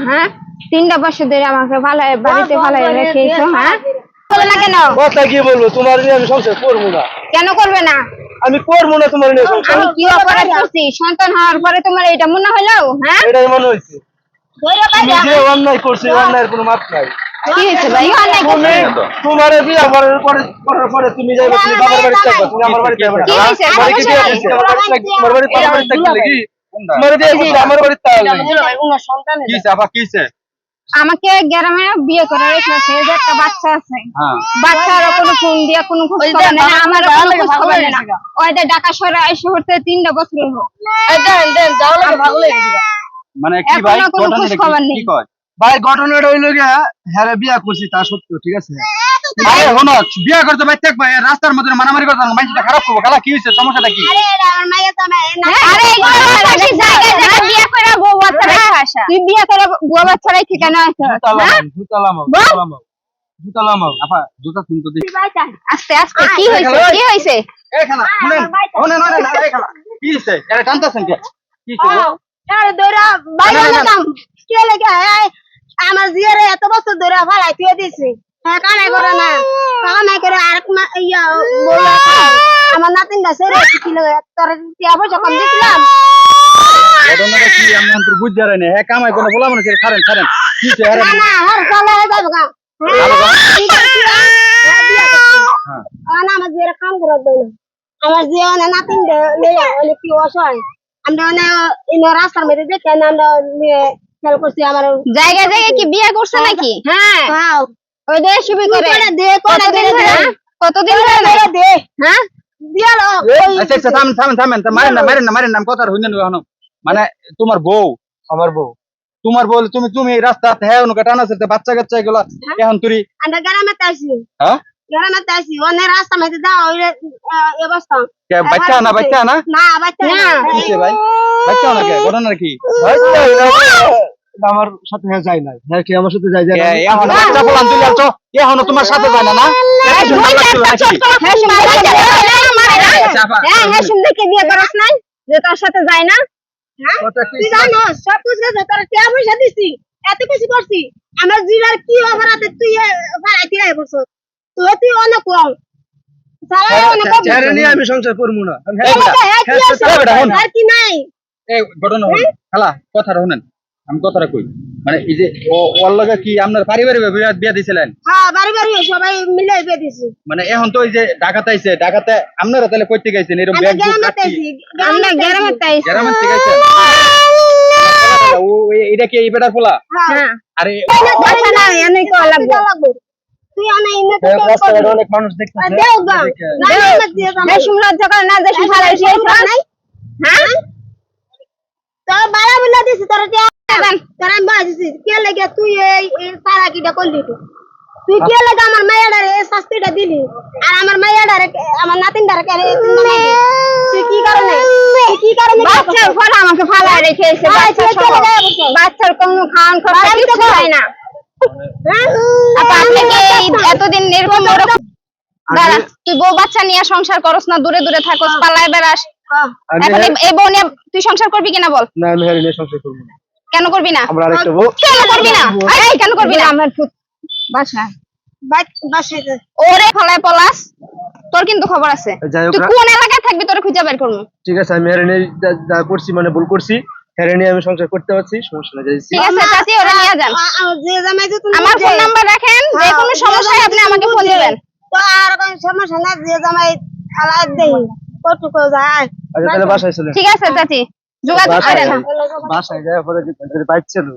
হ্যাঁ? তিনটা বছর ধরে আমাকে ভালাই বাড়িতে ভালাই রেখেছো হ্যাঁ বলো না কেন? কথা কি বলব? তোমার নিয়ে আমি সংসার করব না। কেন করবে না? আমি করব না তোমার নিয়ে সংসার। আমি কি অপরাধ করছি? সন্তান হওয়ার পরে তোমার এটা মনে হলো? হ্যাঁ? এটাই মনে তুমি যে অন্যায় করছে অন্যায়ের কোনো মাপ নাই। কি হয়েছে ভাই? অন্যায় তুমি তোমার বিয়ে করার পরে করার পরে তুমি যাইবে তুমি বাবার বাড়িতে যাবে তুমি আমার বাড়িতে যাবে না? আমার বাড়িতে তোমার বাড়িতে আমাকে গ্রামে বিয়ে করে রেখেছে যে একটা বাচ্চা আছে। হ্যাঁ। বাচ্চার কোনো ফোন দিয়া কোনো খোঁজ খবর নেই আমার কোনো খোঁজ খবর নেই না। ওইটা ঢাকা শহরে এসে হতে তিনটা বছর হলো। মানে কি ভাই কোনো খোঁজ খবর নেই। ভাই ঘটনাটা হইল গিয়া হ্যাঁ বিয়া করছি তা সত্য ঠিক আছে? আরে হনো বিয়া করতে ভাই থাক ভাই রাস্তার মধ্যে মারামারি করতে খারাপ করব খালা কি হয়েছে? সমস্যাটা কি জায়গায় জায়গায় বিয়ে করে বউ বাচ্চা রেখে আসা তুই বিয়ে করে বউ বাচ্চা রেখে কেন আসা? জুতালামাও বল। জুতালামাও জুতালামাও আপা জুতা শুনতে দি। আস্তে আস্তে কি হয়েছে? কি হয়েছে? এই খালা শুনেন শুনেন শুনেন এই খালা কি হয়েছে? এটা টানতাছেন কে? কি হয়েছে? গো? বাইরে না, না। কে লেগে আমার জিয়ারে এত বছর ধরে ফালাই তুই দিছি। হ্যাঁ কানাই করে না। কানাই করে আর ইয়া বলল আমার নাতিনটা সেরে কি লাগে তোর পয়সা কম দিছিলাম। ঘটনাটা কি আমি অন্তর বুঝতে পারি না হ্যাঁ কামাই কোনো বলা মনে ছাড়েন ছাড়েন কি হ্যাঁ আমার জিয়ারে কাম করে দেয় আমার জিয়া না নাতিনটা লেয়া অনেক কি অসহায়। আমরা অনেক ইনো রাস্তার মধ্যে দেখে না আমরা নিয়ে খেয়াল করছি আমার জায়গায় জায়গায় কি বিয়ে করছে নাকি? হ্যাঁ। হ্যাঁ। ওই দেশ ছবি করে। করে দে করে কতদিন ধরে? কতদিন ধরে? দে হ্যাঁ। দিয়ালো আচ্ছা আচ্ছা থামেন থামেন থামেন মারেন না মারেন না মারেন না কথা এখনও। মানে তোমার বউ? আমার বউ। তোমার বউ তুমি তুমি রাস্তা হ্যাঁ অনুকা টানা আছে বাচ্চা কাচ্চা এগুলা এখন তুই আমরা গ্রামে তাইছি হ্যাঁ? গ্রামে তাইছি অনেক রাস্তা দাও ওই অবস্থা কে বাচ্চা না বাচ্চা না? না বাচ্চা না। না। কিসে ভাই? বাচ্চা না কে? ঘটনা কি? বাচ্চা আমার সাথে হ্যাঁ যায় নাই। হ্যাঁ কি আমার সাথে যায় যায় কে, এখন বাচ্চা বলান তুই আলছো এখনও তোমার সাথে যায় না না। হ্যাঁ হ্যাঁ সুন্দরকে বিয়ে করস নাই? যে তোর সাথে যায় না? তুই জানো সব কিছু তোর টিয়া পয়সা দিছি এত কিছু করছি আমার জিরার কি অপরাধ তুই বসো অনেক কম আমি সংসার করব না হ্যাঁ। আর কি নাই ঘটনা হল খেলা কথা শুনেন আমি কথাটা কই মানে এই যে ওর লগে কি আপনার পারিবারিক বিয়া বিয়া দিছিলেন হ্যাঁ বাড়ি সবাই মিলে বিয়ে দিছি মানে এখন তো ওই যে ডাকাতে আইছে ডাকাতে আপনারা তাহলে কইতে গেছেন এরকম ব্যাগ বুক গ্রামে তাইছি আমরা গ্রামে তাইছি ও এই- এটা কি এই বেটার পোলা হ্যাঁ আরে আচ্ছা না এনে কো লাগবে তুই অনেক এই মানুষ দেখতেছে না দেশ হ্যাঁ তো বলে দিছি তোর টিয়া তোর আমি বাজিছি কে লাগে তুই এই এই সারা কিটা করলি তুই? তুই কে লাগে আমার মাইয়াডারে এই শাস্তিটা দিলি? আর আমার মাইয়াডারে আমার নাতিনডারে কে তুই কি কারণে কি কারণে বাচ্চার পর আমাকে ফালাই রেখেছে হ্যাঁ, বাচ্চা তুই। বাচ্চার কোনো খাওয়ান খরচা কিছু হয় না। হ্যাঁ? এতদিন এরকম ওরকম তুই বউ বাচ্চা নিয়ে সংসার করস না দূরে দূরে থাকস পালায় বেড়াস। হ্যাঁ। এখন এই- বউ নিয়ে তুই সংসার করবি কিনা বল? না আমি হ্যাঁ নিয়ে সংসার করব না। কেন করবি না? আমরা আরেকটা বউ কেন করবি না? এই কেন করবি না? আমার যা। ওরে ফলায় পলাস তোর কিন্তু খবর আছে। তুই কোন এলাকায় থাকবি তোর খুঁজে বের করব। ঠিক আছে আমি নিয়ে যা- করছি মানে ভুল করছি। নিয়ে আমি সংসার করতে পারছি সমস্যা নেই যাইছি। ঠিক আছে চাচি ওরে নিয়ে যান। আ- আ- যে জামাই যে তুমি আমার ফোন নাম্বার রাখেন যে হ্যাঁ, কোনো যে সমস্যায় আপনি আমাকে ফোন। দিবেন। তো আর কোনো সমস্যা না যে জামাই আলাদা দেই। কটুকু যায় আচ্ছা তাহলে বাসায় চলে ঠিক আছে চাচি। যোগাযোগ করে না বাসায় যাওয়ার পরে যে বাইক ছিল